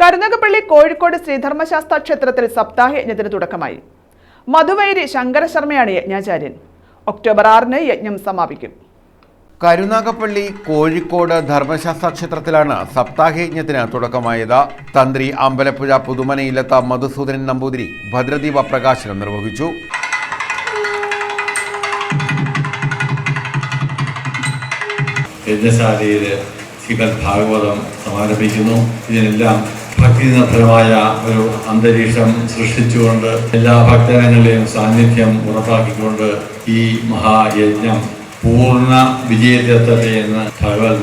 കരുനാഗപ്പള്ളി കോഴിക്കോട് ശ്രീധർമ്മശാസ്ത്ര ക്ഷേത്രത്തിൽ സപ്താഹ യജ്ഞത്തിന് തുടക്കമായി. മധുവൈരി ശങ്കരശർമ്മയാണ് യജ്ഞാചാര്യൻ. ഒക്ടോബർ ആറിന് യജ്ഞം സമാപിക്കും. കരുനാഗപ്പള്ളി കോഴിക്കോട് ധർമ്മശാസ്ത്ര ക്ഷേത്രത്തിലാണ് സപ്താഹയജ്ഞത്തിന് തുടക്കമായത്. തന്ത്രി അമ്പലപ്പുഴ പുതുമനയിലെത്ത മധുസൂദനൻ നമ്പൂതിരി ഭദ്രദീപ പ്രകാശനം നിർവഹിച്ചു. യജ്ഞശാലയിൽ ശ്രീമദ് ഭാഗവതം സമാരംഭിക്കുന്നു. ഇതിനെല്ലാം ഭക്തി നിർഭരമായ ഒരു അന്തരീക്ഷം സൃഷ്ടിച്ചുകൊണ്ട് എല്ലാ ഭക്തജനങ്ങളുടെയും സാന്നിധ്യം ഉറപ്പാക്കിക്കൊണ്ട് ഈ മഹായജ്ഞം പൂർണ വിജയത്തിലെത്തട്ടെ എന്ന് ഭഗവത്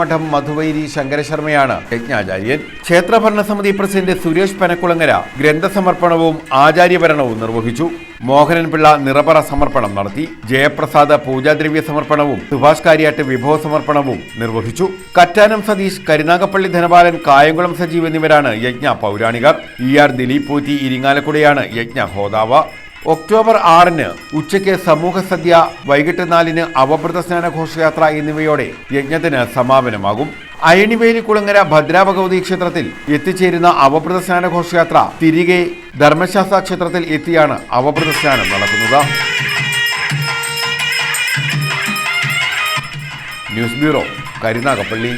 മഠം മധുവൈരി ശങ്കരശർമ്മയാണ് യജ്ഞാചാര്യൻ. ക്ഷേത്രഭരണസമിതി പ്രസിഡന്റ് സുരേഷ് പനക്കുളങ്ങര ഗ്രന്ഥസമർപ്പണവും ആചാര്യഭരണവും നിർവഹിച്ചു. മോഹനൻപിള്ള നിറപറ സമർപ്പണം നടത്തി. ജയപ്രസാദ പൂജാദ്രവ്യ സമർപ്പണവും സുഭാഷ് കാര്യാട്ട് വിഭവ സമർപ്പണവും നിർവഹിച്ചു. കറ്റാനം സതീഷ് കരുനാഗപ്പള്ളി ധനപാലൻ കായംകുളം സജീവ് എന്നിവരാണ് യജ്ഞ പൗരാണികർ ഇ ആർ ദിലീപ് പോറ്റി ഇരിങ്ങാലക്കുടയാണ് യജ്ഞ ഹോതാവ് ഒക്ടോബർ ആറിന് ഉച്ചയ്ക്ക് സമൂഹ സദ്യ വൈകിട്ട് നാലിന് അവഭൃത സ്നാന ഘോഷയാത്ര എന്നിവയോടെ യജ്ഞത്തിന് സമാപനമാകും. അയണിവേലി കുളങ്ങര ഭദ്രാഭഗവതി ക്ഷേത്രത്തിൽ എത്തിച്ചേരുന്ന അവഭൃത സ്നാന ഘോഷയാത്ര തിരികെ ധർമ്മശാസ്ത്ര ക്ഷേത്രത്തിൽ എത്തിയാണ് അവഭൃത സ്നാനം നടക്കുന്നത്. News bureau Karunagappally.